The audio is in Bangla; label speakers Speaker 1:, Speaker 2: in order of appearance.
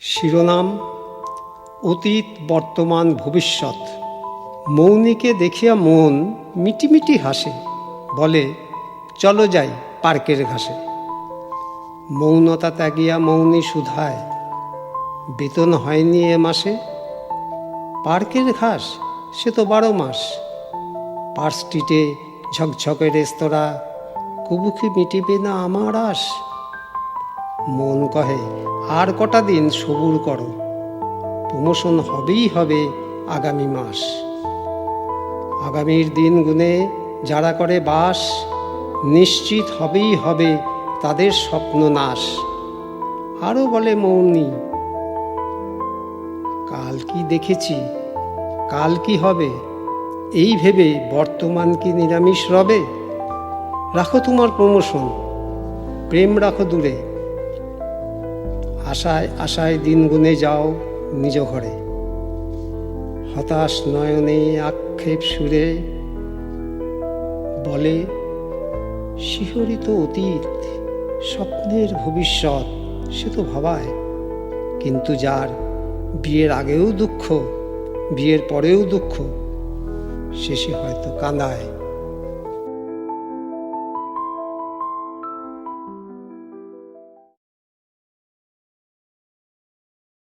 Speaker 1: শিরোনাম, অতীত, বর্তমান, ভবিষ্যৎ। মৌনিকে দেখিয়া মন মিটিমিটি হাসে, বলে, চলো যাই পার্কের ঘাসে। মৌনতা ত্যাগিয়া মৌনি সুধায় বেতন হয়নি এ মাসে? পার্কের ঘাস, সে তো বারো মাস। পার্ক স্ট্রিটে ঝকঝকে রেস্তোরাঁ, কবুকে মিটিবে না আমার আশ? মন কহে, আর কটা দিন সবুর করো। প্রমোশন হবেই হবে আগামী মাস। আগামীর দিন গুনে যারা করে বাস, নিশ্চিত হবেই হবে তাদের স্বপ্ন নাশ। আরও বলে মৌনি, কাল কি দেখেছি, কাল কি হবে? এই ভেবে বর্তমান কি নিরামিষ রবে? রাখো তোমার প্রমোশন, প্রেম রাখো দূরে। আশায় আশায় দিন গুনে যাও নিজ ঘরে। হতাশ নয়নে আক্ষেপ সুরে বলে, শিহরিত অতীত, স্বপ্নের ভবিষ্যৎ, সে তো ভাবায়। কিন্তু যার বিয়ের আগেও দুঃখ, বিয়ের পরেও দুঃখ শেষে হয়তো কাঁদায়।